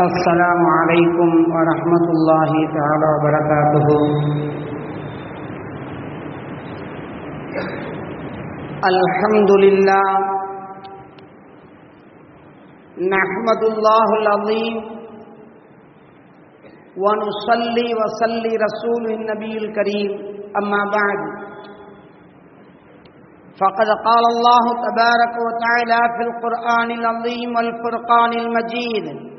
السلام عليكم ورحمة الله تعالى وبركاته. الحمد لله نحمد الله العظيم ونصلي وصلي رسول النبي الكريم. أما بعد فقد قال الله تبارك وتعالى في القرآن العظيم والفرقان المجيد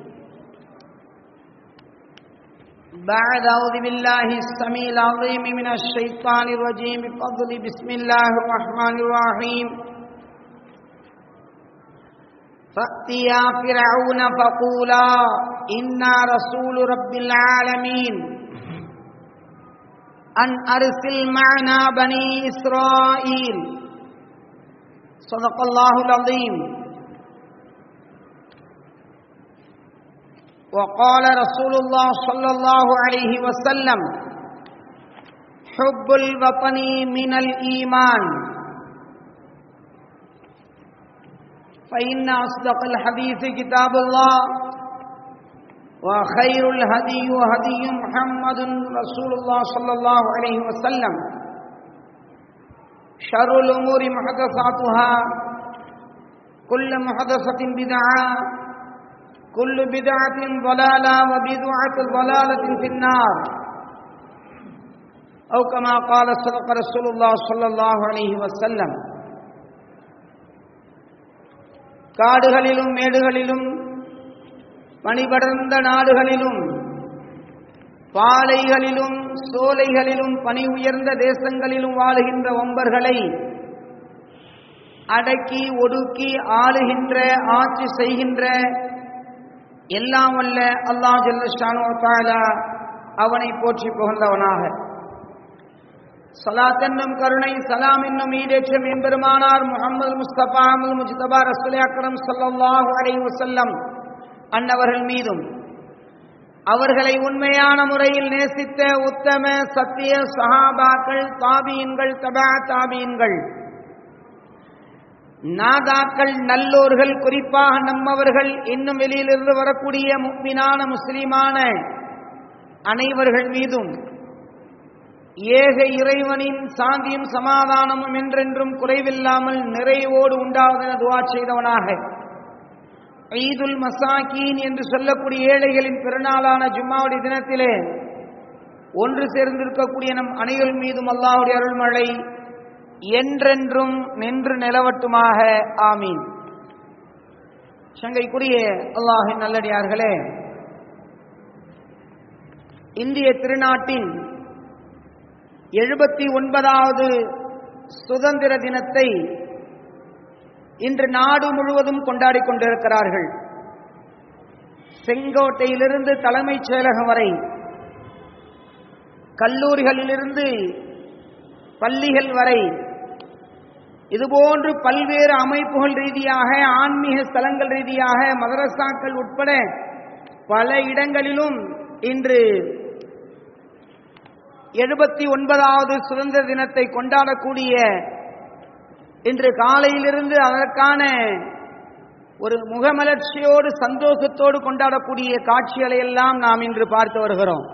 بعد أعوذ بالله السميع العظيم من الشيطان الرجيم بفضل بسم الله الرحمن الرحيم. فأتيا فرعون فقولا إنا رسول رب العالمين. أن أرسل معنا بني إسرائيل. صدق الله العظيم. وقال رسول الله صلى الله عليه وسلم حب الوطن من الإيمان. فإن أصدق الحديث كتاب الله وخير الهدي هدي محمد رسول الله صلى الله عليه وسلم شر الأمور محدثاتها كل محدثة بدعة كل بدعة ضلالة وبدعة ضلالة في النار أو كما قال صدق رسول الله صلى الله عليه وسلم காடுகளிலும் மேடுகளிலும் பனிபடர்ந்த நாடுகளிலும் பாலைகளிலும் சோலைகளிலும் பனி உயர்ந்த தேசங்களிலும் வாழுகின்ற ஒம்பர்களை அடக்கி ஒடுக்கி ஆளுகின்ற ஆட்சி செய்கின்ற எல்லாம் வல்ல அல்லாஹ் ஜல்லஷானோ தாலா அவனை போற்றி புகழ்ந்தவனாக. சலாத் என்னும் கருணை சலாம் என்னும் ஈடேற்றம் எம்பெருமானார் முகமது முஸ்தபா அமல் முஜிதபா ரசுல் அக்ரம் சல்லாஹு அலை வசல்லம் அன்னவர்கள் மீதும் அவர்களை உண்மையான முறையில் நேசித்த உத்தம சத்திய சஹாபாக்கள் தாபீன்கள் தபா தாபீன்கள் நாதாக்கள் நல்லோர்கள் குறிப்பாக நம்மவர்கள் இன்னும் வெளியிலிருந்து வரக்கூடிய முக்மினான முஸ்லிமான அனைவர்கள் மீதும் ஏக இறைவனின் சாந்தியும் சமாதானமும் என்றென்றும் குறைவில்லாமல் நிறைவோடு உண்டாவதென துவா செய்தவனாக. ஈதுல் மசாக்கீன் என்று சொல்லக்கூடிய ஏழைகளின் பெருநாளான ஜும்மாவுடைய தினத்திலே ஒன்று சேர்ந்திருக்கக்கூடிய நம் அனைவர்கள் மீதும் அல்லாவுடைய அருள்மழை என்றென்றும் நின்று நிலவட்டுமாக. ஆமீன். சங்கைக்குரிய அல்லாஹின் நல்லடியார்களே இந்திய திருநாட்டின் எழுபத்தி ஒன்பதாவது சுதந்திர தினத்தை இன்று நாடு முழுவதும் கொண்டாடி கொண்டிருக்கிறார்கள். செங்கோட்டையிலிருந்து தலைமைச் செயலகம் வரை கல்லூரிகளிலிருந்து பள்ளிகள் வரை. இதுபோன்று பல்வேறு அமைப்புகள் ரீதியாக ஆன்மீக ஸ்தலங்கள் ரீதியாக மதரசாக்கள் உட்பட பல இடங்களிலும் இன்று எழுபத்தி ஒன்பதாவது சுதந்திர தினத்தை கொண்டாடக்கூடிய இன்று காலையிலிருந்து அதற்கான ஒரு முகமலர்ச்சியோடு சந்தோஷத்தோடு கொண்டாடக்கூடிய காட்சிகளை எல்லாம் நாம் இன்று பார்த்து வருகிறோம்.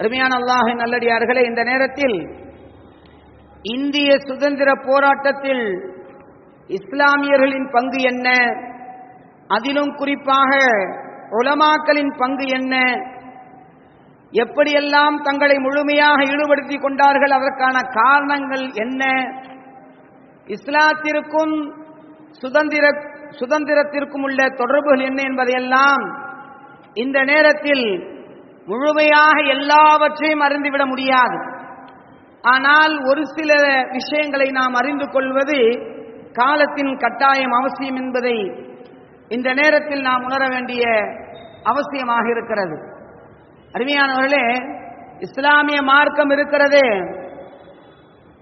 அருமையான அல்லாஹ் நல்லடியார்களே இந்த நேரத்தில் இந்திய சுதந்திர போராட்டத்தில் இஸ்லாமியர்களின் பங்கு என்ன? அதிலும் குறிப்பாக உலமாக்களின் பங்கு என்ன? எப்படியெல்லாம் தங்களை முழுமையாக ஈடுபடுத்திக் கொண்டார்கள்? அதற்கான காரணங்கள் என்ன? இஸ்லாத்திற்கும் சுதந்திர சுதந்திரத்திற்கும் உள்ள தொடர்புகள் என்ன என்பதையெல்லாம் இந்த நேரத்தில் முழுமையாக எல்லாவற்றையும் அறிந்துவிட முடியாது. ஆனால் ஒரு சில விஷயங்களை நாம் அறிந்து கொள்வது காலத்தின் கட்டாயம் அவசியம் என்பதை இந்த நேரத்தில் நாம் உணர வேண்டிய அவசியமாக இருக்கிறது. அருமையானவர்களே இஸ்லாமிய மார்க்கம் இருக்கிறது.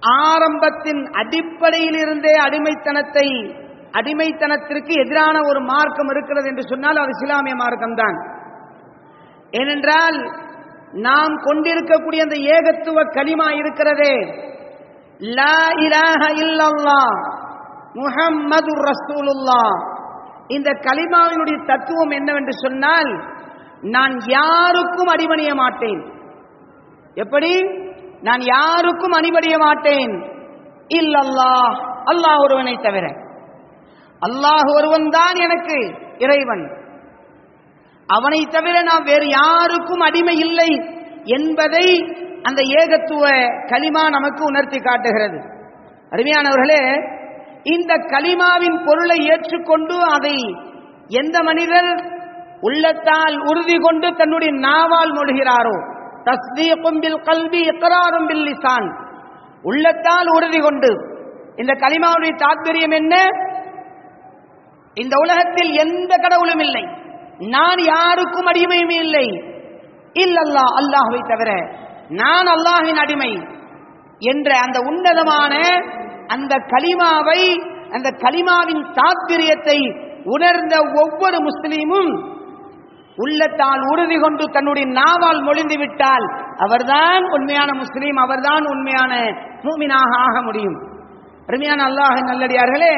ஆரம்பத்தின் அடிப்படையில் இருந்தே அடிமைத்தனத்தை அடிமைத்தனத்திற்கு எதிரான ஒரு மார்க்கம் இருக்கிறது என்று சொன்னால் அது இஸ்லாமிய மார்க்கம்தான். ஏனென்றால் நாம் கொண்டிருக்கக்கூடிய அந்த ஏகத்துவ களிமா இருக்கிறதே. லா இலாஹ இல்லல்லா முஹம்மது ரசூலுல்லா இந்த கலிமாவினுடைய தத்துவம் என்னவென்று சொன்னால் நான் யாருக்கும் அடிபணிய மாட்டேன். எப்படி? நான் யாருக்கும் அடிபணிய மாட்டேன். இல்லல்லா அல்லாஹ் ஒருவனை தவிர. அல்லாஹ் ஒருவன் தான் எனக்கு இறைவன். அவனை தவிர நாம் வேறு யாருக்கும் அடிமை இல்லை என்பதை அந்த ஏகத்துவ களிமா நமக்கு உணர்த்தி காட்டுகிறது. அருமையானவர்களே இந்த களிமாவின் பொருளை ஏற்றுக்கொண்டு அதை எந்த மனிதர் உள்ளத்தால் உறுதி கொண்டு தன்னுடைய நாவால் மொழிகிறாரோ தஸ்தீக்கும் பில் கல்வி எத்தராரும் பில் லிசான் உள்ளத்தால் உறுதி கொண்டு இந்த கலிமாவுடைய தாத்பரியம் என்ன? இந்த உலகத்தில் எந்த கடவுளும் இல்லை. நான் யாருக்கும் அடிமையுமே இல்லை. இல்லல்லா அல்லாஹுவை தவிர நான் அல்லாஹின் அடிமை என்ற அந்த உன்னதமான அந்த கலிமாவை அந்த கலிமாவின் தாத்பரியத்தை உணர்ந்த ஒவ்வொரு முஸ்லீமும் உள்ளத்தால் உறுதி கொண்டு தன்னுடைய நாவால் மொழிந்து விட்டால் அவர்தான் உண்மையான முஸ்லீம் அவர்தான் உண்மையான மூமினாக ஆக முடியும். அருமையான அல்லாஹ் நல்லடியார்களே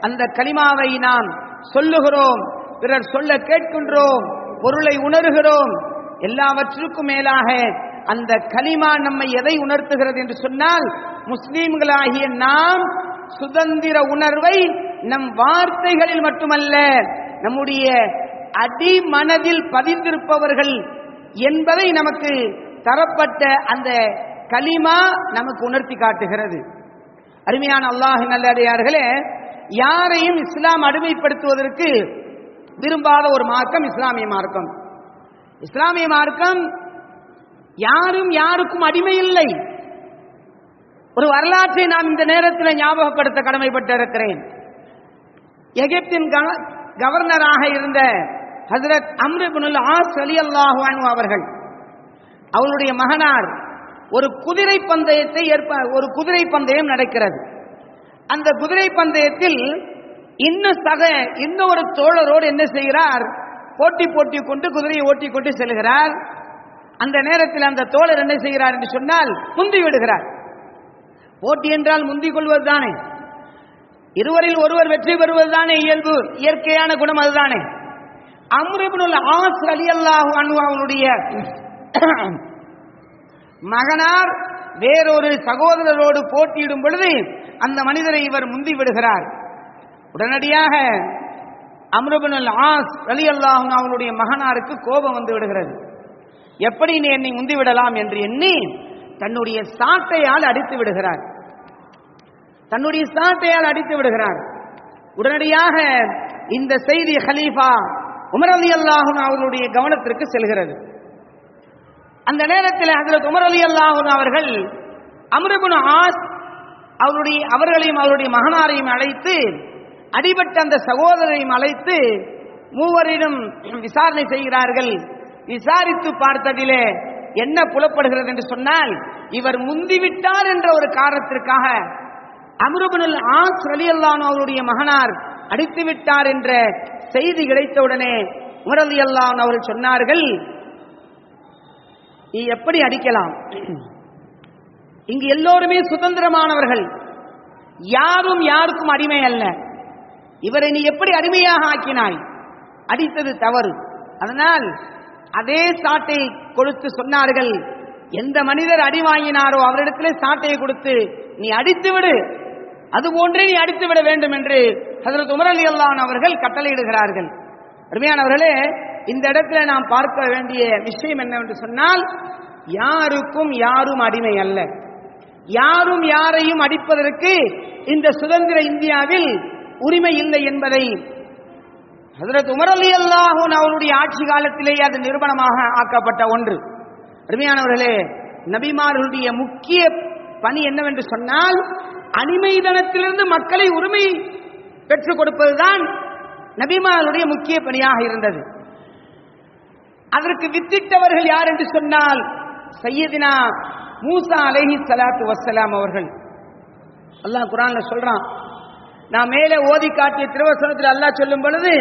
அந்த கலிமாவை நாம் சொல்லுகிறோம். பிறர் சொல்ல கேட்கின்றோம் பொருளை உணர்கிறோம் எல்லாவற்றுக்கும் மேலாக அந்த கலிமா நம்மை எதை உணர்த்துகிறது என்று சொன்னால் முஸ்லீம்களாகிய நாம் சுதந்திர உணர்வை நம் வார்த்தைகளில் மட்டுமல்ல நம்முடைய அடி மனதில் பதிந்திருப்பவர்கள் என்பதை நமக்கு தரப்பட்ட அந்த கலிமா நமக்கு உணர்த்தி காட்டுகிறது. அருமையான அல்லாஹ் நல்லடையார்களே யாரையும் இஸ்லாம் அடிமைப்படுத்துவதற்கு விரும்பாத ஒரு மார்க்கம் இஸ்லாமிய மார்க்கம். இஸ்லாமிய மார்க்கம் யாரும் யாருக்கும் அடிமை இல்லை ஒரு வரலாற்றை நான் இந்த நேரத்தில் ஞாபகப்படுத்த கடமைப்பட்டிருக்கிறேன். எகிப்தின் கவர்னராக இருந்த ஹசரத் அம்ருபுனுல் ஆஸ் அலி அல்லாஹு அவர்கள் அவருடைய மகனார் ஒரு குதிரை பந்தயத்தை ஏற்ப ஒரு குதிரை பந்தயம் நடக்கிறது. அந்த குதிரை பந்தயத்தில் இன்னும் சக இன்னொரு தோழரோடு என்ன செய்கிறார்? போட்டி போட்டி கொண்டு குதிரையை ஓட்டி கொண்டு செல்கிறார். அந்த நேரத்தில் அந்த தோழர் என்ன செய்கிறார் என்று சொன்னால் முந்தி விடுகிறார். போட்டி என்றால் முந்திக் கொள்வது தானே? இருவரில் ஒருவர் வெற்றி பெறுவது தானே இயல்பு இயற்கையான குணம் அதுதானே அம்ருபுல் ஆஸ் அலி அல்லாஹு அவனுடைய மகனார் வேறொரு சகோதரரோடு போட்டியிடும் பொழுது அந்த மனிதரை இவர் முந்தி விடுகிறார். உடனடியாக அம்ருபுல் ஆஸ் அலி அல்லாஹும் அவனுடைய மகனாருக்கு கோபம் வந்து விடுகிறது. எப்படி நீ என்னை முந்திவிடலாம் என்று எண்ணி தன்னுடைய சாட்டையால் அடித்து விடுகிறார். தன்னுடைய சாட்டையால் அடித்து விடுகிறார். உடனடியாக இந்த செய்தி ஹலீஃபா உமர் அலி அல்லாஹும் அவர்களுடைய கவனத்திற்கு செல்கிறது. அந்த நேரத்தில் ஹஜரத் உமர் அலி அல்லாஹும் அவர்கள் அம்ருபுன் ஆஸ் அவருடைய அவர்களையும் அவருடைய மகனாரையும் அழைத்து அடிபட்ட அந்த சகோதரரையும் அழைத்து மூவரிடம் விசாரணை செய்கிறார்கள். விசாரித்து பார்த்ததிலே என்ன புலப்படுகிறது என்று சொன்னால் இவர் முந்திவிட்டார் என்ற ஒரு காரணத்திற்காக அமருபனுல் ஆஸ் ரலியல்லான் அவருடைய மகனார் அடித்து விட்டார் என்ற செய்தி கிடைத்தவுடனே உமர் ரலியல்லான் அவர்கள் சொன்னார்கள் நீ எப்படி அடிக்கலாம்? இங்கு எல்லோருமே சுதந்திரமானவர்கள். யாரும் யாருக்கும் அடிமை அல்ல. இவரை நீ எப்படி அடிமையாக ஆக்கினாய்? அடித்தது தவறு. அதனால் அதே சாட்டை கொடுத்து சொன்னார்கள். எந்த மனிதர் அடி வாங்கினாரோ அவரிடத்திலே சாட்டையை கொடுத்து நீ அடித்து விடு. அது போன்றே நீ அடித்து விட வேண்டும் என்று ஹசரத் உமர் அலி அல்லான் அவர்கள் கட்டளையிடுகிறார்கள். அருமையானவர்களே இந்த இடத்துல நாம் பார்க்க வேண்டிய விஷயம் என்னவென்று சொன்னால் யாருக்கும் யாரும் அடிமை அல்ல. யாரும் யாரையும் அடிப்பதற்கு இந்த சுதந்திர இந்தியாவில் உரிமை இல்லை என்பதை ஹசரத் உமர் அலி அல்லாஹூன் அவருடைய ஆட்சி காலத்திலேயே அது நிறுவனமாக ஆக்கப்பட்ட ஒன்று. அருமையானவர்களே நபிமார்களுடைய முக்கிய பணி என்னவென்று சொன்னால் அடிமைதனத்திலிருந்து மக்களை உரிமை பெற்றுக் கொடுப்பதுதான் நபிமார்களுடைய முக்கிய பணியாக இருந்தது. அதற்கு வித்திட்டவர்கள் யார் என்று சொன்னால் சையதினா மூசா அலஹி சலாத்து வஸ்ஸலாம் அவர்கள். அல்லாஹ் குரான்ல சொல்றான் நான் மேலே ஓதி காட்டிய திருவசனத்தில் அல்லாஹ் சொல்லும் பொழுது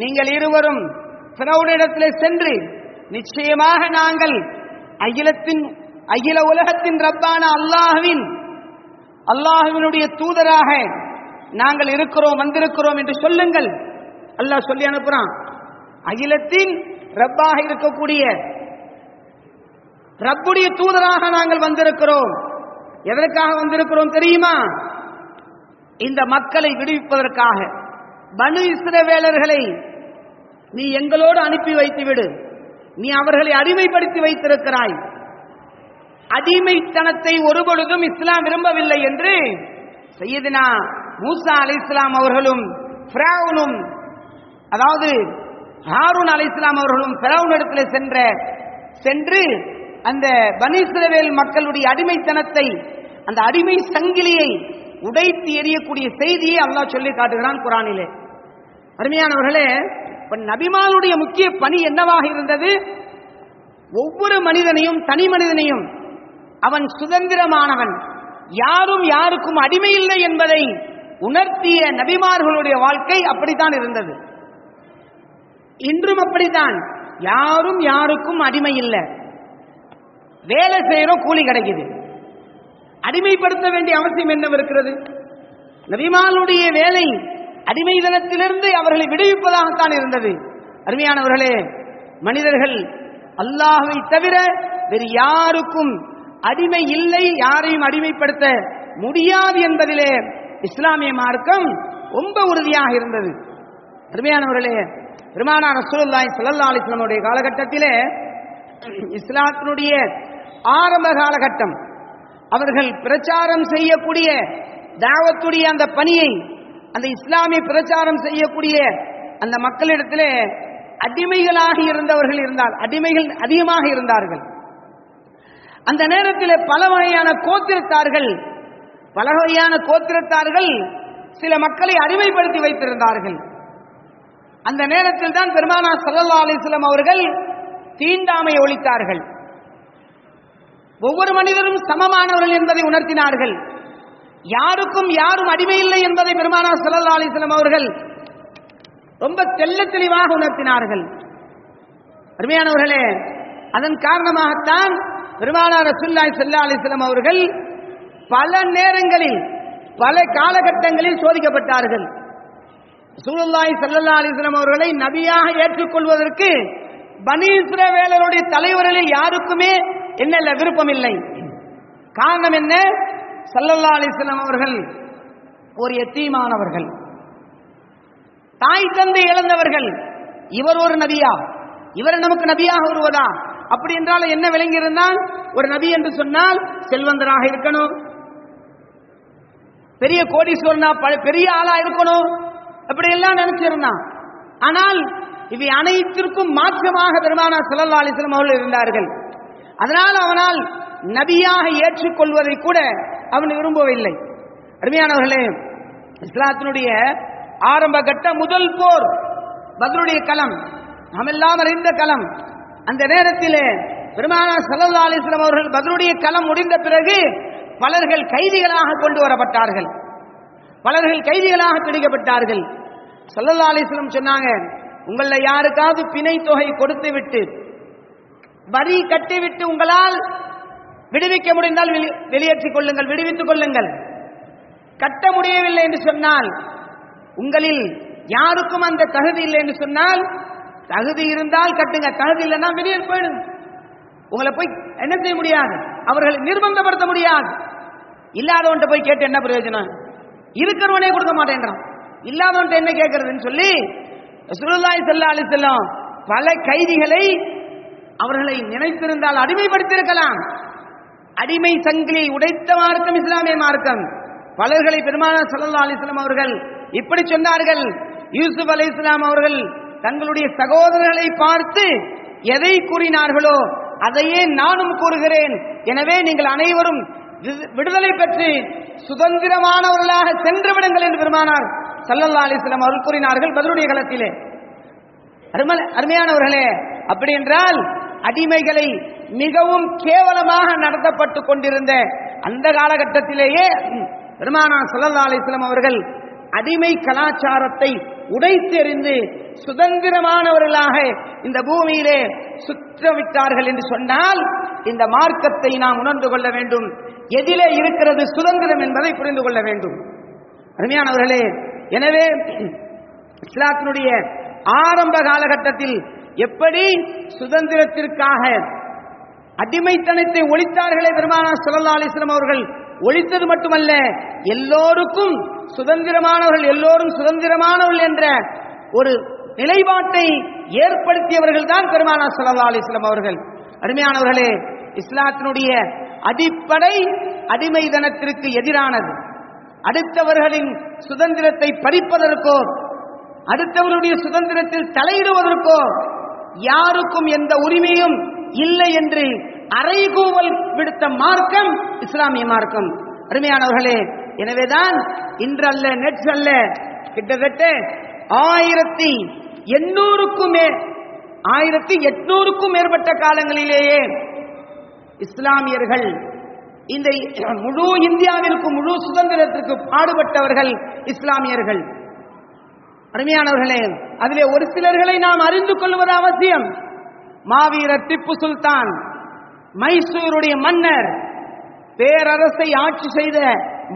நீங்கள் இருவரும் ஃபிரௌனிடத்திலே சென்று நிச்சயமாக நாங்கள் அகிலத்தின் அகில உலகத்தின் ரப்பான அல்லாஹ்வின் அல்லாஹ்வினுடைய தூதராக நாங்கள் இருக்கிறோம் வந்திருக்கிறோம் என்று சொல்லுங்கள். அல்லாஹ் சொல்லி அனுப்புறான். அகிலத்தின் ரப்பாக இருக்கக்கூடிய ரப்புடைய தூதராக நாங்கள் வந்திருக்கிறோம். எதற்காக வந்திருக்கிறோம் தெரியுமா? இந்த மக்களை விடுவிப்பதற்காக. பனு இஸ்ரவேலர்களை நீ எங்களோடு அனுப்பி வைத்து விடு நீ அவர்களை அடிமைப்படுத்தி வைத்திருக்கிறாய். அடிமைத்தனத்தை ஒருபொழுதும் இஸ்லாம் விரும்பவில்லை என்று செய்யதினா மூசா அலை இஸ்லாம் அவர்களும் அதாவது ஹாரூன் அலை இஸ்லாம் அவர்களும் இடத்துல சென்ற சென்று அந்த பனீஸ்ரவேல் மக்களுடைய அடிமைத்தனத்தை அந்த அடிமை சங்கிலியை உடைத்து எறியக்கூடிய செய்தியை அல்லாஹ் சொல்லி காட்டுகிறான் குரானிலே. அருமையானவர்களே நபிமானுடைய முக்கிய பணி என்னவாக இருந்தது? ஒவ்வொரு மனிதனையும் தனி மனிதனையும் அவன் சுதந்திரமானவன் யாரும் யாருக்கும் அடிமை இல்லை என்பதை உணர்த்திய நபிமார்களுடைய வாழ்க்கை அப்படித்தான் இருந்தது. இன்றும் அப்படித்தான். யாரும் யாருக்கும் அடிமை இல்லை. வேலை செய்யறோம் கூலி கிடைக்குது. அடிமைப்படுத்த வேண்டிய அவசியம் என்ன இருக்கிறது? நபிமானுடைய வேலை அடிமை தினத்திலிருந்து அவர்களை விடுவிப்பதாகத்தான் இருந்தது. அருமையானவர்களே மனிதர்கள் அல்லாஹை தவிர வேறு யாருக்கும் அடிமை இல்லை யாரையும் அடிமைப்படுத்த முடியாது என்பதிலே இஸ்லாமிய மார்க்கம் ரொம்ப உறுதியாக இருந்தது. அருமையானவர்களே பெருமானா ரசூலுல்லாஹி ஸல்லல்லாஹு அலைஹி காலகட்டத்திலே இஸ்லாத்தினுடைய ஆரம்ப காலகட்டம். அவர்கள் பிரச்சாரம் செய்யக்கூடிய தாவத்துடைய அந்த பணியை அந்த இஸ்லாமிய பிரச்சாரம் செய்யக்கூடிய அந்த மக்களிடத்திலே அடிமைகளாக இருந்தவர்கள் இருந்தால் அடிமைகள் அதிகமாக இருந்தார்கள். அந்த நேரத்தில் பல வகையான கோத்திரத்தார்கள் பல வகையான கோத்திரத்தார்கள் சில மக்களை அடிமைப்படுத்தி வைத்திருந்தார்கள். அந்த நேரத்தில் தான் பெருமானா சல்லா அலிஸ்லாம் அவர்கள் தீண்டாமை ஒழித்தார்கள். ஒவ்வொரு மனிதரும் சமமானவர்கள் என்பதை உணர்த்தினார்கள். யாருக்கும் யாரும் அடிமை இல்லை என்பதை பெருமானா சல்லல்லா அலிஸ்லாம் அவர்கள் ரொம்ப தெல்ல தெளிவாக உணர்த்தினார்கள். அருமையானவர்களே அதன் காரணமாகத்தான் பெருமானார் ரசுல்லாய் சல்லா அலிஸ்லாம் அவர்கள் பல நேரங்களில் பல காலகட்டங்களில் சோதிக்கப்பட்டார்கள். சூழல்லாய் சல்லல்லா அலிஸ்லாம் அவர்களை நபியாக ஏற்றுக்கொள்வதற்கு பனீஸ்வர வேலருடைய தலைவர்களில் யாருக்குமே என்ன விருப்பம் இல்லை காரணம் என்ன? சல்லல்லா அலிஸ்லாம் அவர்கள் ஒரு எத்தீமானவர்கள். தாய் தந்தை இழந்தவர்கள். இவர் ஒரு நபியா. இவர் நமக்கு நபியாக வருவதா? அப்படி என்றால் என்ன விளங்கி இருந்தால் ஒரு நபி என்று சொன்னால் செல்வந்தராக இருக்கணும். பெரிய கோடீஸ்வரனா பெரிய ஆளா இருக்கணும். அப்படி எல்லாம் நினைச்சிருந்தான். ஆனால் இவை அனைத்திற்கும் மாற்றமாக பெருமானா ஸல்லல்லாஹு அலைஹி அவர்கள் இருந்தார்கள். அதனால் அவனால் நபியாக ஏற்றுக்கொள்வதை கூட அவன் விரும்பவில்லை. அருமையானவர்களே இஸ்லாத்தினுடைய ஆரம்ப கட்ட முதல் போர் பத்ருடைய களம் நாம் எல்லாம் அறிந்த களம். அந்த நேரத்திலே பெருமானா ஸல்லல்லாஹு அலிஸ்லாம் அவர்கள் பத்ருடைய களம் முடிந்த பிறகு பலர்கள் கைதிகளாக கொண்டு வரப்பட்டார்கள். பலர்கள் கைதிகளாக பிடிக்கப்பட்டார்கள். சல்லல்லா அலிஸ்லம் சொன்னாங்க உங்களில் யாருக்காவது பிணை தொகை கொடுத்து விட்டு வரி கட்டிவிட்டு உங்களால் விடுவிக்க முடிந்தால் வெளி- வெளியேற்றிக் கொள்ளுங்கள் விடுவித்துக் கொள்ளுங்கள். கட்ட முடியவில்லை என்று சொன்னால் உங்களில் யாருக்கும் அந்த தகுதி இல்லை என்று சொன்னால் தகுதி இருந்தால் கட்டுங்க. தகுதி இல்லைன்னா வெளியே போயிடுங்க உங்களை போய் என்ன செய்ய முடியாது? அவர்களை நிர்பந்தப்படுத்த முடியாது. இல்லாதவன்ட்ட போய் கேட்டு என்ன பிரயோஜனம்? இருக்கிறவனே கொடுக்க மாட்டேன்றான் இல்லாதவன்ட்ட என்ன கேட்கறதுன்னு சொல்லி சுருதாய் ஸல்லல்லாஹு செல்லும் பல கைதிகளை அவர்களை நினைத்திருந்தால் அடிமைப்படுத்தியிருக்கலாம். அடிமை சங்கிலியை உடைத்த மார்க்கம் இஸ்லாமிய மார்க்கம். பலர்களை பெருமானார் சல்லா அலிஸ்லாம் அவர்கள் இப்படி சொன்னார்கள். யூசுப் இஸ்லாம் அவர்கள் தங்களுடைய சகோதரர்களை பார்த்து எதை கூறினார்களோ அதையே நானும் கூறுகிறேன். எனவே நீங்கள் அனைவரும் விடுதலை பெற்று சுதந்திரமானவர்களாக சென்று விடுங்கள் என்று பெருமானார் சல்லல்லா அலிஸ்லாம் அவர்கள் கூறினார்கள் பதிலுடைய களத்திலே அருமையானவர்களே அப்படி என்றால் அடிமைகளை மிகவும் கேவலமாக நடத்தப்பட்டு கொண்டிருந்த அந்த காலகட்டத்திலேயே பெருமானா சல்லா அலிஸ்லாம் அவர்கள் அடிமை கலாச்சாரத்தை உடைத்தெறிந்து சுதந்திரமானவர்களாக இந்த பூமியிலே சுற்றவிட்டார்கள் என்று சொன்னால் இந்த மார்க்கத்தை நாம் உணர்ந்து கொள்ள வேண்டும். எதிலே இருக்கிறது சுதந்திரம் என்பதை புரிந்து கொள்ள வேண்டும். அருமையானவர்களே எனவே இஸ்லாத்தினுடைய ஆரம்ப காலகட்டத்தில் எப்படி சுதந்திரத்திற்காக அடிமைத்தனத்தை ஒழித்தார்களே பெருமானா சுல்லா அலைஹி அவர்கள்? ஒழித்தது மட்டுமல்ல எல்லோருக்கும் சுதந்திரமானவர்கள் எல்லோரும் சுதந்திரமானவர்கள் என்ற ஒரு நிலைப்பாட்டை ஏற்படுத்தியவர்கள் தான் பெருமானா சுல்லா அலைஹி அவர்கள். அருமையானவர்களே இஸ்லாத்தினுடைய அடிப்படை அடிமைதனத்திற்கு எதிரானது. அடுத்தவர்களின் சுதந்திரத்தை பறிப்பதற்கோ அடுத்தவருடைய சுதந்திரத்தில் தலையிடுவதற்கோ யாருக்கும் எந்த உரிமையும் இல்லை என்று அறைகூவல் விடுத்த மார்க்கம் இஸ்லாமிய மார்க்கம். அருமையானவர்களே எனவேதான் இன்றல்ல நேற்றல்ல கிட்டத்தட்ட ஆயிரத்தி எண்ணூறுக்கும் ஆயிரத்தி எட்நூறுக்கும் மேற்பட்ட காலங்களிலேயே இஸ்லாமியர்கள் இந்த முழு இந்தியாவிற்கு முழு சுதந்திரத்திற்கு பாடுபட்டவர்கள் இஸ்லாமியர்கள். அருமையானவர்களே அதிலே ஒரு சிலர்களை நாம் அறிந்து கொள்வது அவசியம். மாவீரர் திப்பு சுல்தான் மைசூருடைய மன்னர் பேரரசை ஆட்சி செய்த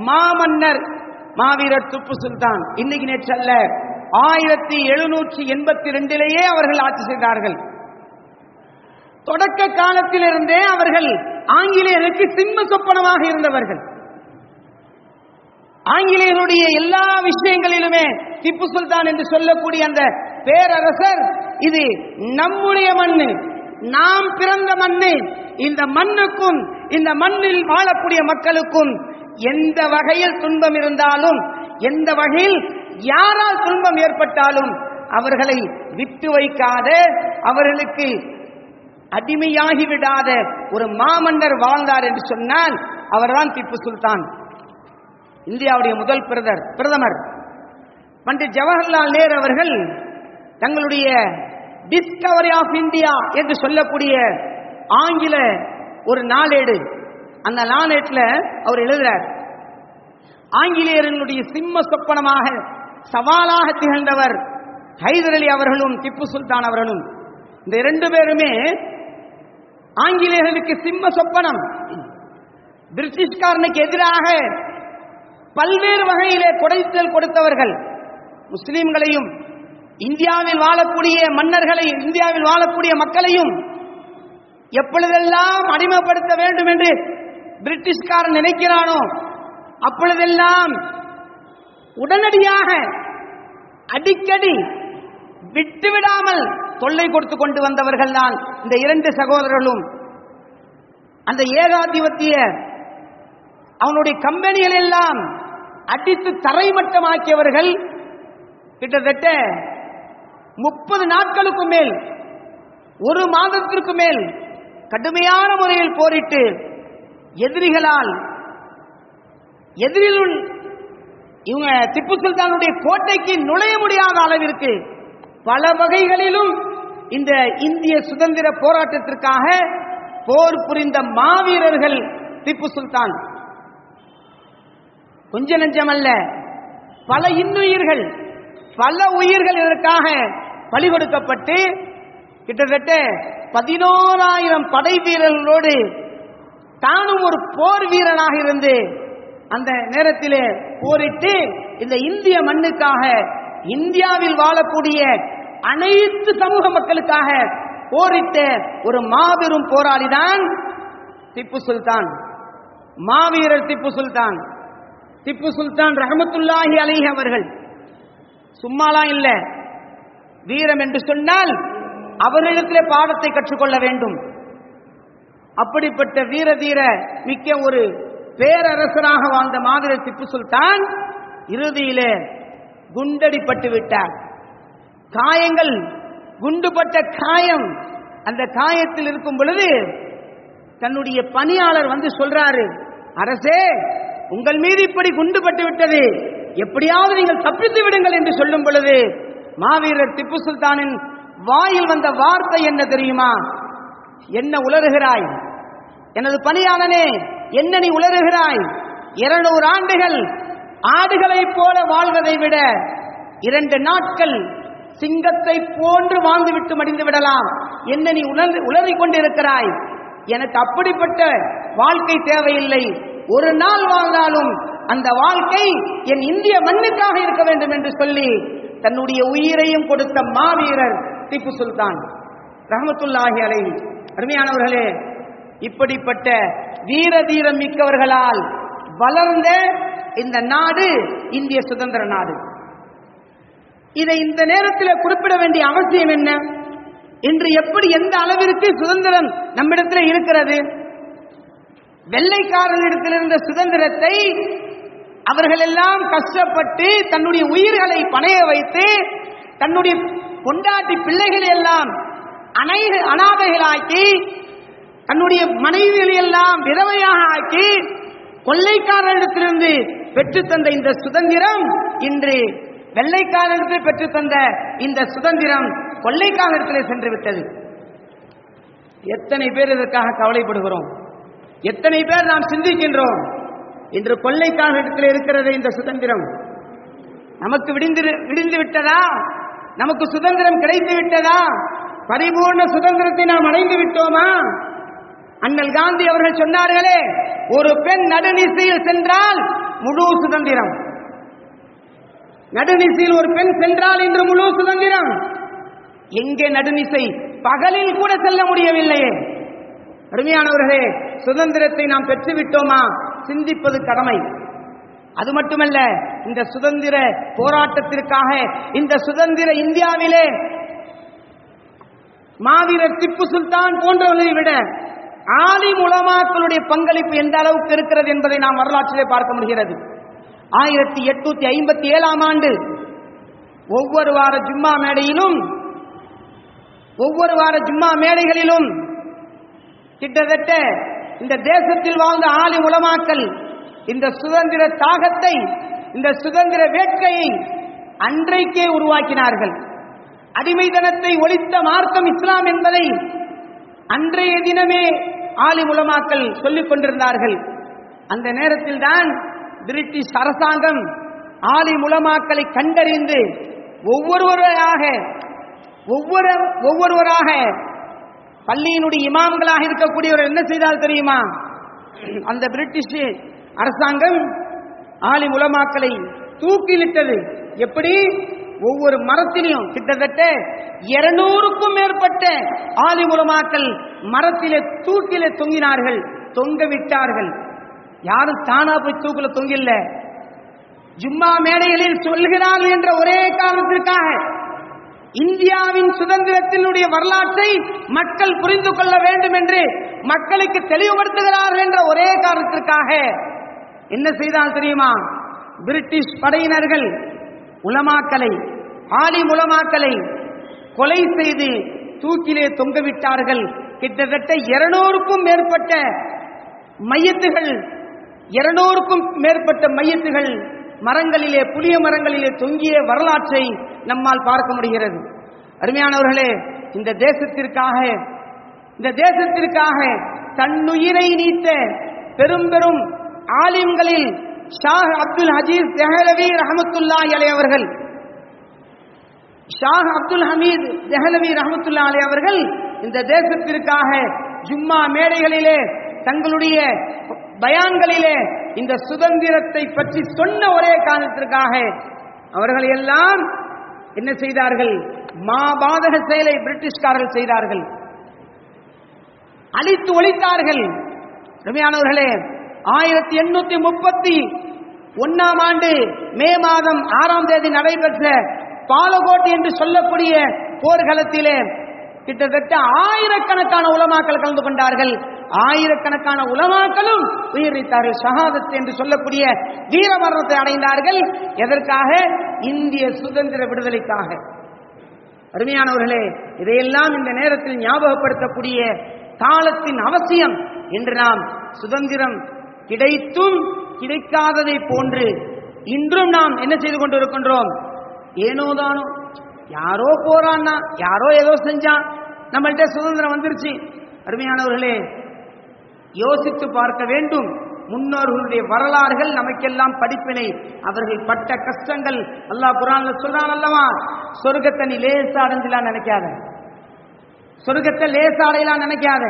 மாமன்னர் மாவீரர் திப்பு சுல்தான். இன்னைக்கு நேற்றல்ல ஆயிரத்தி எழுநூற்றி எண்பத்தி ரெண்டிலேயே அவர்கள் ஆட்சி செய்தார்கள். தொடக்க காலத்திலிருந்தே அவர்கள் ஆங்கிலேயருக்கு சிம்ம சொப்பனமாக இருந்தவர்கள். ஆங்கிலேயருடைய எல்லா விஷயங்களிலுமே திப்பு சுல்தான் என்று சொல்லக்கூடிய அந்த பேரரசர் இது நம்முடைய மண்ணு நாம் பிறந்த மண்ணு இந்த மண்ணுக்கும் இந்த மண்ணில் வாழக்கூடிய மக்களுக்கும் எந்த வகையில் துன்பம் இருந்தாலும் எந்த வகையில் யாரால் துன்பம் ஏற்பட்டாலும் அவர்களை விட்டு வைக்காத அவர்களுக்கு அடிமையாகி விடாத ஒரு மாமன்னர் வாழ்ந்தார் என்று சொன்னால் அவர்தான் திப்பு சுல்தான். இந்தியாவுடைய முதல் பிரதர் பிரதமர் பண்டிட் ஜவஹர்லால் நேரு அவர்கள் தங்களுடைய டிஸ்கவரி ஆஃப் இந்தியா என்று சொல்லக்கூடிய ஆங்கில ஒரு நாளேடு. அந்த நாளேட்டில் அவர் எழுதுறார் ஆங்கிலேயர்களுடைய சிம்ம சொப்பனமாக சவாலாக திகழ்ந்தவர் ஹைதர் அலி அவர்களும் திப்பு சுல்தான் அவர்களும். இந்த இரண்டு பேருமே ஆங்கிலேயர்களுக்கு சிம்ம சொப்பனம். பிரிட்டிஷ்காரனுக்கு எதிராக பல்வேறு வகையிலே கொடைத்தல் கொடுத்தவர்கள் முஸ்லிம்களையும் இந்தியாவில் வாழக்கூடிய மன்னர்களை இந்தியாவில் வாழக்கூடிய மக்களையும் எப்பொழுதெல்லாம் அடிமைப்படுத்த வேண்டும் என்று பிரிட்டிஷ்காரன் நினைக்கிறானோ அப்பொழுதெல்லாம் உடனடியாக அடிக்கடி விட்டுவிடாமல் தொல்லை கொடுத்து கொண்டு வந்தவர்கள் தான் இந்த இரண்டு சகோதரர்களும். அந்த ஏகாதிபத்திய அவனுடைய கம்பெனிகள் எல்லாம் அடித்து தரைமட்டமாக்கியவர்கள் கிட்டத்தட்ட முப்பது நாட்களுக்கு மேல் ஒரு மாதத்திற்கு மேல் கடுமையான முறையில் போரிட்டு எதிரிகளால் எதிரில் இவங்க திப்பு சுல்தானுடைய கோட்டைக்கு நுழைய முடியாத அளவிற்கு பல வகைகளிலும் இந்த இந்திய சுதந்திர போராட்டத்திற்காக போர் புரிந்த மாவீரர்கள் திப்பு சுல்தான். கொஞ்ச அல்ல பல இன்னுயிர்கள் பல உயிர்கள் இதற்காக பலி கொடுக்கப்பட்டு கிட்டத்தட்ட பதினோராயிரம் படை வீரர்களோடு தானும் ஒரு போர் வீரனாக இருந்து அந்த நேரத்திலே போரிட்டு இந்த இந்திய மண்ணுக்காக இந்தியாவில் வாழக்கூடிய அனைத்து சமூக மக்களுக்காக போரிட்ட ஒரு மாபெரும் போராளி தான் திப்பு சுல்தான். மாவீரர் திப்பு சுல்தான். திப்பு சுல்தான் ரஹமத்துல்லாஹி அலிஹ் அவர்கள். சும்மாலாம் இல்ல. வீரம் என்று சொன்னால் அவர்களிடத்திலே பாடத்தை கற்றுக்கொள்ள வேண்டும். அப்படிப்பட்ட வீர தீர மிக்க ஒரு பேரரசராக வாழ்ந்த மாதிரி திப்பு சுல்தான் இறுதியிலே குண்டடிப்பட்டு விட்டார். காயங்கள் குண்டுபட்ட காயம் அந்த காயத்தில் இருக்கும் பொழுது தன்னுடைய பணியாளர் வந்து சொல்றாரு அரசே உங்கள் மீது இப்படி குண்டுபட்டு விட்டது எப்படியாவது நீங்கள் தப்பித்து விடுங்கள் என்று சொல்லும் பொழுது மாவீரர் திப்பு சுல்தானின் வாயில் வந்த வார்த்தை என்ன தெரியுமா? என்ன உலறுகிறாய்? எனது பணியாளனே என்ன நீ உலருகிறாய் இருநூறு ஆண்டுகள் ஆடுகளைப் போல வாழ்வதை விட இரண்டு நாட்கள் சிங்கத்தை போன்று வாழ்ந்துவிட்டு மடிந்து விடலாம். என்ன நீ உணர்ந்து உளறிக் கொண்டிருக்கிறாய்? எனக்கு அப்படிப்பட்ட வாழ்க்கை தேவையில்லை. ஒரு நாள் வாழ்ந்தாலும் அந்த வாழ்க்கை என் இந்திய மண்ணுக்காக இருக்க வேண்டும் என்று சொல்லி தன்னுடைய உயிரையும் கொடுத்த மாவீரர் திப்பு சுல்தான். ரஹமத்துல்லாஹி அலை அருமையானவர்களே இப்படிப்பட்ட வீர தீரம் மிக்கவர்களால் வளர்ந்த இந்த நாடு இந்திய சுதந்திர நாடு. இதை இந்த நேரத்தில் குறிப்பிட வேண்டிய அவசியம் என்ன? இன்று எப்படி எந்த அளவிற்கு சுதந்திரம் நம்மிடத்தில் இருக்கிறது? வெள்ளைக்காரர்களிடத்தில் இருந்த சுதந்திரத்தை அவர்கள் எல்லாம் கஷ்டப்பட்டு தன்னுடைய உயிர்களை பணைய வைத்து தன்னுடைய கொண்டாட்டி பிள்ளைகளை எல்லாம் அனை அனாதைகளாக்கி தன்னுடைய மனைவிகளை எல்லாம் விதவையாக ஆக்கி கொள்ளைக்காரரிடத்திலிருந்து பெற்றுத்தந்த இந்த சுதந்திரம் இன்று வெள்ளைக்காரரிடத்தில் பெற்றுத்தந்த இந்த சுதந்திரம் கொள்ளைக்காரரிடத்தில் சென்று விட்டது. எத்தனை பேர் இதற்காக கவலைப்படுகிறோம்? எத்தனை பேர் நாம் சிந்திக்கின்றோம்? இன்று கொள்ளைக்காரத்தில் இருக்கிறது இந்த சுதந்திரம். நமக்கு விடிந்து விடிந்து விட்டதா? நமக்கு சுதந்திரம் கிடைத்து விட்டதா? பரிபூர்ண சுதந்திரத்தை நாம் அடைந்து விட்டோமா? அண்ணல் காந்தி அவர்கள் சொன்னார்களே ஒரு பெண் நடுநிசையில் சென்றால் முழு சுதந்திரம். நடுநிசையில் ஒரு பெண் சென்றால் இன்று முழு சுதந்திரம். எங்கே நடுநிசை? பகலில் கூட செல்ல முடியவில்லையே. அருமையானவர்களே சுதந்திரத்தை நாம் பெற்றுவிட்டோமா? சிந்திப்பது கடமை. அது மட்டுமல்ல இந்த சுதந்திர போராட்டத்திற்காக இந்த சுதந்திர இந்தியாவிலே மாவீரர் திப்பு சுல்தான் போன்றவர்களை விட ஆலி உலமாக்களுடைய பங்களிப்பு எந்த அளவுக்கு இருக்கிறது என்பதை நாம் வரலாற்றிலே பார்க்க முடிகிறது. ஆயிரத்தி எட்நூத்தி ஐம்பத்தி ஏழாம் ஆண்டு ஒவ்வொரு வார ஜும்மா மேடையிலும் ஒவ்வொரு வார ஜும்மா மேடைகளிலும் கிட்டத்தட்ட இந்த தேசத்தில் வாழ்ந்த ஆலி உலமாக்கல் இந்த சுதந்திர தாகத்தை இந்த சுதந்திர வேட்கையை அன்றைக்கே உருவாக்கினார்கள். அடிமைதனத்தை ஒழித்த மார்க்கம் இஸ்லாம் என்பதை அன்றைய தினமே ஆலி உலமாக்கல் சொல்லிக் கொண்டிருந்தார்கள். அந்த நேரத்தில் தான் பிரிட்டிஷ் அரசாங்கம் ஆலி முலமாக்களை கண்டறிந்து ஒவ்வொருவராக ஒவ்வொரு ஒவ்வொருவராக பள்ளியினுடைய இமாம்களாக இருக்கக்கூடியவர் என்ன செய்தால் தெரியுமா? அந்த பிரிட்டிஷ் அரசாங்கம் ஆலி உலமாக்களை தூக்கிலிட்டது. எப்படி? ஒவ்வொரு மரத்திலையும் கிட்டத்தட்ட இருநூறுக்கும் மேற்பட்ட ஆலி உலமாக்கள் மரத்திலே தூக்கிலே தொங்கினார்கள் தொங்க விட்டார்கள். யாரும் தானா போய் தூக்கில தொங்கில்ல ஜும்மா மேடைகளில் சொல்கிறார்கள் என்ற ஒரே காரணத்திற்காக இந்தியாவின் சுதந்திரத்தினுடைய வரலாற்றை மக்கள் புரிந்து கொள்ள வேண்டும் என்று மக்களுக்கு தெளிவுபடுத்துகிறார்கள் என்ற ஒரே காரணத்திற்காக என்ன செய்தால் தெரியுமா? பிரிட்டிஷ் படையினர்கள் உலமாக்களை ஆலி உலமாக்களை கொலை செய்து தூக்கிலே தொங்கவிட்டார்கள் கிட்டத்தட்ட இருநூறுக்கும் மேற்பட்ட மையத்துகள் இருநூறுக்கும் மேற்பட்ட மையத்துகள் மரங்களிலே புளிய மரங்களிலே தொங்கிய வரலாற்றை நம்மால் பார்க்க முடிகிறது. அருமையானவர்களே இந்த தேசத்திற்காக இந்த தேசத்திற்காக தன்னுயிரை நீத்த பெரும் பெரும் ஆலிம்களில் ஷாஹ் அப்துல் ஹஜீஸ் தெஹலவி ரஹமத்துல்லா அலை அவர்கள் ஷாஹ் அப்துல் ஹமீத் தெஹலவி ரஹமத்துல்லா அலை அவர்கள் இந்த தேசத்திற்காக ஜும்மா மேடைகளிலே தங்களுடைய பயான்களிலே இந்த சுதந்திரத்தை பற்றி சொன்ன ஒரே காரணத்திற்காக அவர்கள் எல்லாம் என்ன செய்தார்கள்? மாபாதக செயலை பிரிட்டிஷ்காரர்கள் செய்தார்கள். அழித்து ஒழித்தார்கள். ரம்யானவர்களே ஆயிரத்தி எண்ணூத்தி முப்பத்தி ஒன்னாம் ஆண்டு மே மாதம் ஆறாம் தேதி நடைபெற்ற பாலகோட் என்று சொல்லக்கூடிய போர்க்களத்திலே கிட்டத்தட்ட ஆயிரக்கணக்கான உலமாக்கள் கலந்து கொண்டார்கள். ஆயிரக்கணக்கான உலமாக்களும் உயிரித்தார்கள் ஷஹாதத் என்று சொல்லக்கூடிய வீர மரணத்தை அடைந்தார்கள். எதற்காக? இந்திய சுதந்திர விடுதலைக்காக. அருமையானவர்களே இதையெல்லாம் இந்த நேரத்தில் ஞாபகப்படுத்தக்கூடிய காலத்தின் அவசியம் என்று நாம் சுதந்திரம் கிடைத்தும் கிடைக்காததை போன்று இன்றும் நாம் என்ன செய்து கொண்டிருக்கின்றோம்? ஏனோதானோ யாரோ போறான்னா யாரோ ஏதோ செஞ்சான் நம்மள்ட்ட சுதந்திரம் வந்துருச்சு. அருமையானவர்களே யோசித்து பார்க்க வேண்டும். முன்னோர்களுடைய வரலாறுகள் நமக்கெல்லாம் படிப்பினை. அவர்கள் பட்ட கஷ்டங்கள் அல்லாஹ் குரான்ல சொல்றான் அல்லவா? சொர்க்கத்தை நீ லேசா அடைஞ்சலாம் நினைக்காத. சொர்க்கத்தை லேசா அடையலாம் நினைக்காத.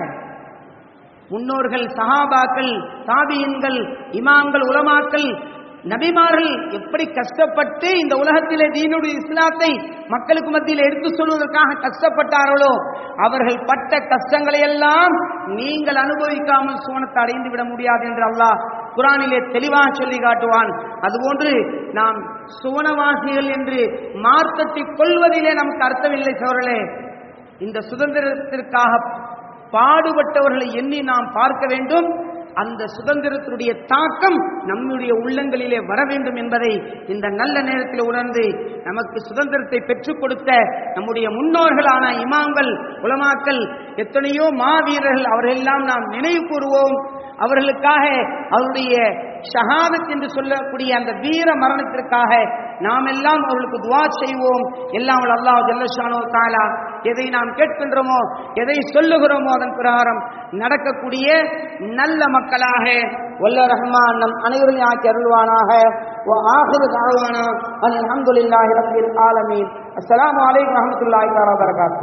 முன்னோர்கள் சஹாபாக்கள் தாபியின்கள் இமாம்கள் உலமாக்கள் நபிமார்கள் எப்படி கஷ்டப்பட்டு இந்த உலகத்திலே தீனுடைய இஸ்லாத்தை மக்களுக்கு மத்தியில் எடுத்து சொல்வதற்காக கஷ்டப்பட்டார்களோ அவர்கள் பட்ட கஷ்டங்களை எல்லாம் நீங்கள் அனுபவிக்காமல் சுவனத்தை அடைந்து விட முடியாது என்று அல்லாஹ் குரானிலே தெளிவாக சொல்லி காட்டுவான். அதுபோன்று நாம் சுவனவாசிகள் என்று மார்க்கத்தை கொள்வதிலே நமக்கு அர்த்தமில்லை சோழர்களே இந்த சுதந்திரத்திற்காக பாடுபட்டவர்களை எண்ணி நாம் பார்க்க வேண்டும். அந்த சுதந்திரத்தினுடைய தாக்கம் நம்முடைய உள்ளங்களிலே வர வேண்டும் என்பதை இந்த நல்ல நேரத்தில் உணர்ந்து நமக்கு சுதந்திரத்தை பெற்றுக் கொடுத்த நம்முடைய முன்னோர்களான இமாம்கள் உலமாக்கல் எத்தனையோ மாவீரர்கள் அவர்களெல்லாம் நாம் நினைவு கூறுவோம். அவர்களுக்காக அவருடைய ஷஹாதத் என்று சொல்லக்கூடிய அந்த வீர மரணத்திற்காக நாம் எல்லாம் அவர்களுக்கு துவா செய்வோம் எல்லாம் வல்ல அல்லாஹ் ஜல்லஷானோ தாலா எதை நாம் கேட்கின்றோமோ எதை சொல்லுகிறோமோ அதன் பிரகாரம் நடக்கக்கூடிய நல்ல மக்களாக வல்ல ரஹ்மான் நம் அனைவரையும் ஆக்கி அருள்வானாக وآخر دعوانا أن الحمد لله رب العالمين السلام عليكم ورحمة الله وبركاته